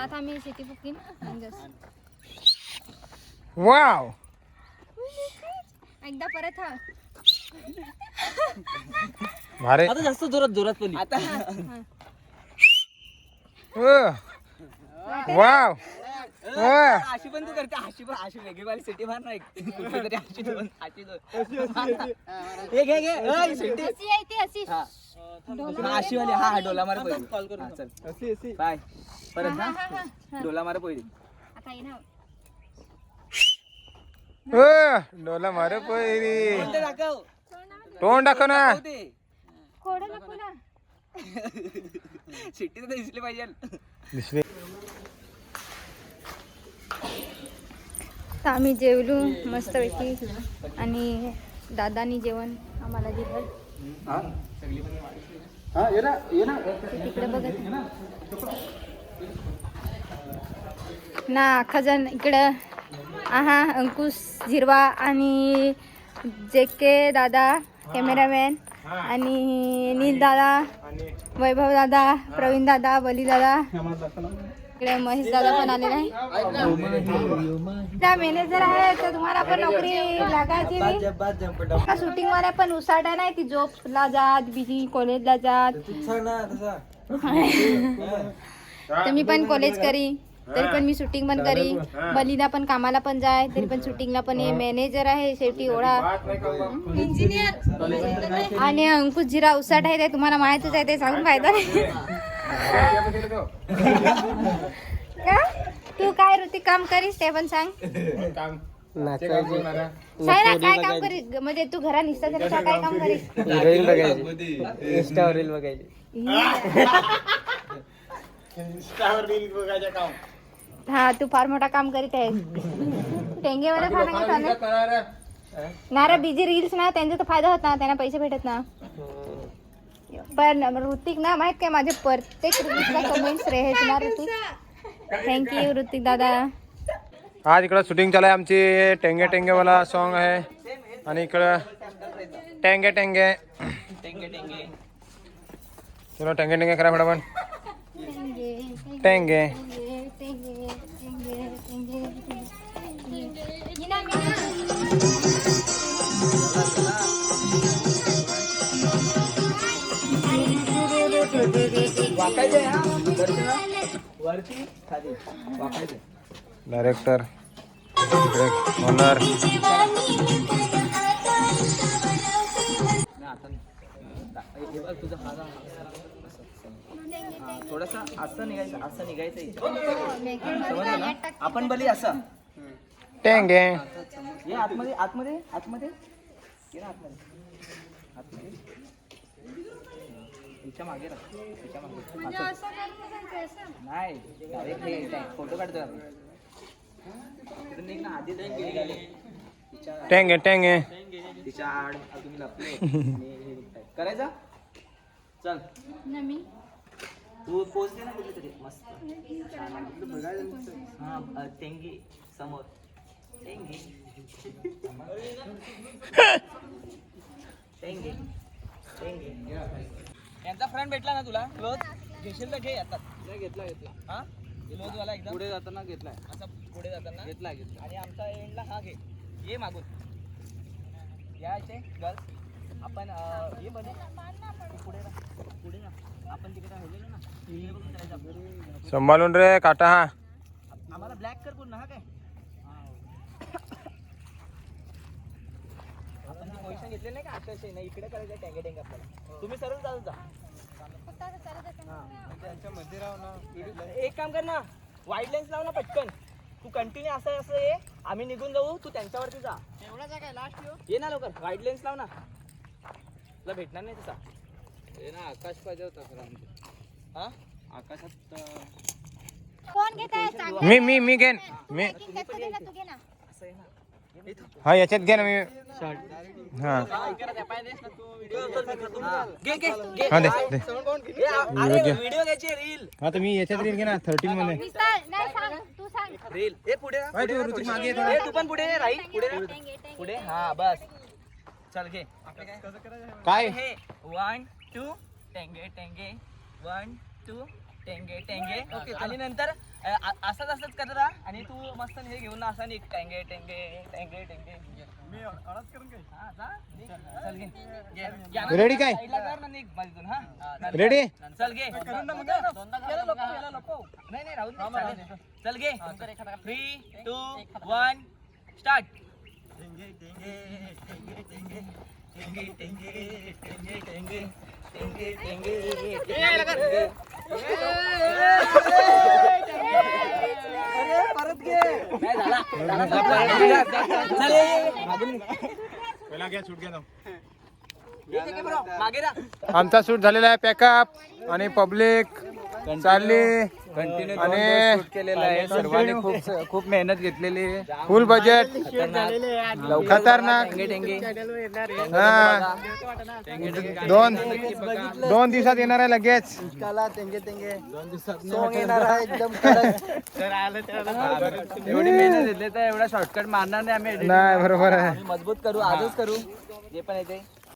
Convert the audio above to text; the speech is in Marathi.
आता आम्ही शेती जाऊ. वाव. एकदा परत हा. भारे. आता जास्त जोरात जोरात पण आता वाव. अशी पण तू करते अशी पण अशी वेगळी वाली सिटी मार ना एक. कुठली तरी अशी दोन. अशी दोन हे ओय, सिटी अशी आहे ती अशी. अशी वाली. हा डोला मार पहिली हा, चल. बाय. परत हा, ना. डोला मार पहिली. आता. डोला मारे पहिली. दाखव. तोंड दाखव ना. नको सिटी तर दिसली पाहिजे. दिसले. आम्ही जेवलो मस्तपैकी. आणि दादानी जेवण आम्हाला दिलं. तिकडे बघत ना खजन इकडं. आहा अंकुश झिरवा आणि जे के दादा कॅमेरामॅन आणि नील दादा वैभव दादा प्रवीण दादा बली दादा. इकडे महेश दादा पण आलेला आहे. त्या मॅनेजर आहे तर तुम्हाला पण नोकरी लागायची शूटिंग वाल्या पण उसाटा नाही ती जॉबला जात बिजी कॉलेजला जात. तर मी पण कॉलेज करी. तरी पण मी शूटिंग पण करी. बलीला पण कामाला पण जाय. तरी पण शूटिंगला पण ये. मॅनेजर आहे. शेवटी ओढा आणि अंकुश जिरा उसाट आहे ते तुम्हाला माहितच आहे. ते सांगून फायदा नाही का? तू काय ऋती काम करीस? ते पण सांग. काय काम करीस? म्हणजे तू घरा निसता काय काय काम करीस? रील बघायची. इंस्टावर रील बघायची. हा तू फार मोठा काम करीत आहेस. टेंगेवाले फार सांगा ना रे बिझी रील्स ना त्यांचा तर फायदा होत ना त्यांना पैसे भेटत ना. पण ऋतिक ना माहीत काय माझे प्रत्येक कमेंट्स राहायचे ना ऋतिक? थँक्यू ऋतिक दादा. आज इकडं शूटिंग चालू आहे आमची. टेंगे टेंगे वाला सॉन्ग आहे. आणि इकडं टेंगे टेंगे. टेंगे टेंगे. चलो टेंगे टेंगे करा फटाफट टेंगे टेंगे, टेंगे, टेंगे, टेंगे. मीना, मीना. वाकायचे हा दर्शना वरती खाली टेंगे डायरेक्टर इकडे तुझा थोडासा असं निघायचं असं निघायचं इथे. समजलं ना? आपण बली असं. टेंगे. ये आतमध्ये आतमध्ये आतमध्ये. ये ना आतमध्ये. आतमध्ये. हिच्या मागे राह. हिच्या मागे. असं. नाही हे फोटो काढतोय आपण. तिथून निघ ना आधी जाऊन गेली गेली तिच्या टेंगे टेंगे. तिच्या आड आ, तुम्ही लपले. आणि हे निघताय. करायचा? चल. तू पोच दे ना मस्त. हा टेंगी समोर. टेंगी. टेंगी. टेंगी. यांचा फ्रेंड भेटला ना तुला? क्लोज घेशील तर घे आता. घेतला घेतला. हा? क्लोज वाला एकदम? पुढे जाताना घेतलाय. असा पुढे जाताना? घेतला घेतला. आणि आमचा एंडला हा घे. ये मागून. या इथे गर्ल्स आपण मध्ये पुढे पुढे ना आपण तिकडे राहिलेलो ना तिकडे बघून करायचं आपलं. सांभाळून रे काटा हा. आम्हाला ब्लॅक कर पूर्ण हा काय? आपण पोझिशन घेतले नाही का अक्षरशः नाही इकडे करायचं टेंगे टेंगे आपल्याला. तुम्ही सरळ चालत जा. त्यांच्या मध्ये राव ना. एक काम कर ना वाईट लेन्स लाव ना पटकन. तू कंटिन्यू असं असं ये. आम्ही निघून जाऊ तू त्यांच्यावरती जा. एवढा काय लास्ट ये ना लवकर वाईट लेन्स लाव ना. तुला भेटणार नाही तसा? ये ना आकाश पाहिजे होता खरं हा? आकाशात कोण घेत आहे चांगलं मी मी मी घेन. मी packing कसं दिलं तू घे ना. असं आहे ना हा याच्यात घे ना मी. हा. घे घे घे. हा दे दे. व्हिडिओ घ्यायची रील. हा तर मी याच्यात रील घे ना थर्टीन मध्ये विस्तार नाही सांग तू सांग. रील. ए पुढे पुढे तू ए, तू पण पुढे. पुढे हा बस. चल घे काय हे वन टू टेंगे टेंगे वन टू टेंगे टेंगे आणि नंतर असंच असंच करत राहा आणि तू मस्त हे घेऊन ना असा निघ टेंगे टेंगे टेंगे टेंगे हा. चल घे. Ready काय? हा? Ready? चल घे लपव. नाही नाही राहून दे, चालेल. चल घे थ्री टू वन स्टार्ट आमचा शूट झालेला आहे पॅकअप आणि पब्लिक. चालली. कंटिन्यू आणि केलेला आहे. सर्वांनी खूप खूप मेहनत घेतलेली आहे. फुल बजेट खतरनाक. हा. दोन दोन दिवसात येणार आहे लगेच. एवढी मेहनत घेतली तर एवढा शॉर्टकट मारणार नाही आम्ही. नाही बरोबर आहे. मजबूत करू आजच करू. जे पण येते